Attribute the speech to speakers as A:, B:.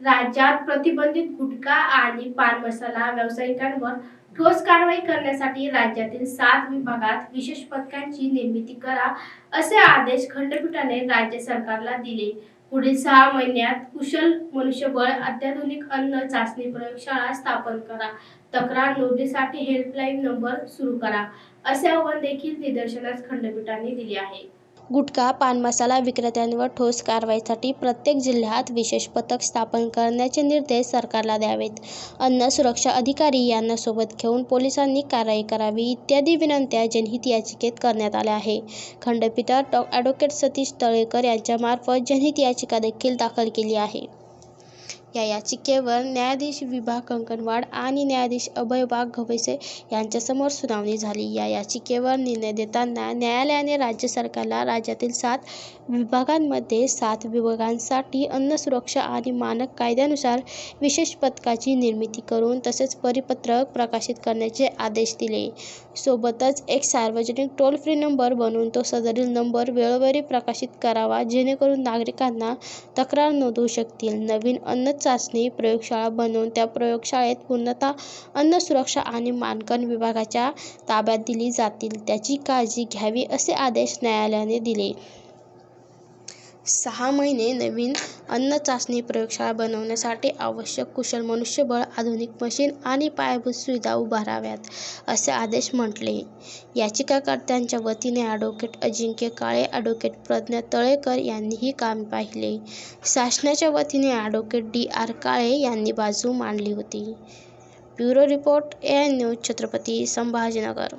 A: राज्यात प्रतिबंधित गुटखा आणि पान मसाला व्यावसायिकांवर ठोस कारवाई करण्यासाठी राज्यातील सात विभागात विशेष पथकांची निर्मिती करा असे आदेश खंडपीठाने राज्य सरकारला दिले. पुढील सहा महिन्यात कुशल मनुष्यबळ अत्याधुनिक अन्न चाचणी प्रयोगशाळा स्थापन करा. तक्रार नोंदणीसाठी हेल्पलाईन नंबर सुरू करा असे आव्हान देखील निदर्शनास खंडपीठाने दिले आहे.
B: गुटखा पान मसाला विक्रेत्यांवर ठोस कारवाईसाठी प्रत्येक जिल्ह्यात विशेष पथक स्थापन करण्याचे निर्देश सरकारला द्यावेत. अन्न सुरक्षा अधिकारी यांना सोबत घेऊन पोलिसांनी कारवाई करावी इत्यादी विनंत्या जनहित याचिकेत करण्यात आल्या आहे. खंडपीठात डॉ. ॲडव्होकेट सतीश तळेकर यांच्यामार्फत जनहित याचिका देखील दाखल केली आहे. या याचिकेवर न्यायाधीश विभा कंकणवाड आणि न्यायाधीश अभय वाघ गवसे यांच्यासमोर सुनावणी झाली. या याचिकेवर निर्णय देताना न्यायालयाने राज्य सरकारला राज्यातील सात विभागांमध्ये सात विभागांसाठी अन्न सुरक्षा आणि मानक कायद्यानुसार विशेष पथकाची निर्मिती करून तसेच परिपत्रक प्रकाशित करण्याचे आदेश दिले. सोबतच एक सार्वजनिक टोल फ्री नंबर बनवून तो सदरील नंबर वेळोवेळी प्रकाशित करावा जेणेकरून नागरिकांना तक्रार नोंदवू शकतील. नवीन अन्न चाचणी प्रयोगशाळा बनवून त्या प्रयोगशाळेत पूर्णतः अन्न सुरक्षा आणि मानकन विभागाच्या ताब्यात दिली जातील. त्याची काळजी घ्यावी असे आदेश न्यायालयाने दिले. सहा महिने नवीन अन्न चाचणी प्रयोगशाळा बनवण्यासाठी आवश्यक कुशल मनुष्यबळ आधुनिक मशीन आणि पायाभूत सुविधा उभाराव्यात असे आदेश म्हटले. याचिकाकर्त्यांच्या वतीने ॲडव्होकेट अजिंक्य काळे ॲडव्होकेट प्रज्ञा तळेकर यांनीही काम पाहिले. शासनाच्या वतीने ॲडव्होकेट डी आर काळे यांनी बाजू मांडली होती. Bureau report A N news Chhatrapati Sambhajinagar.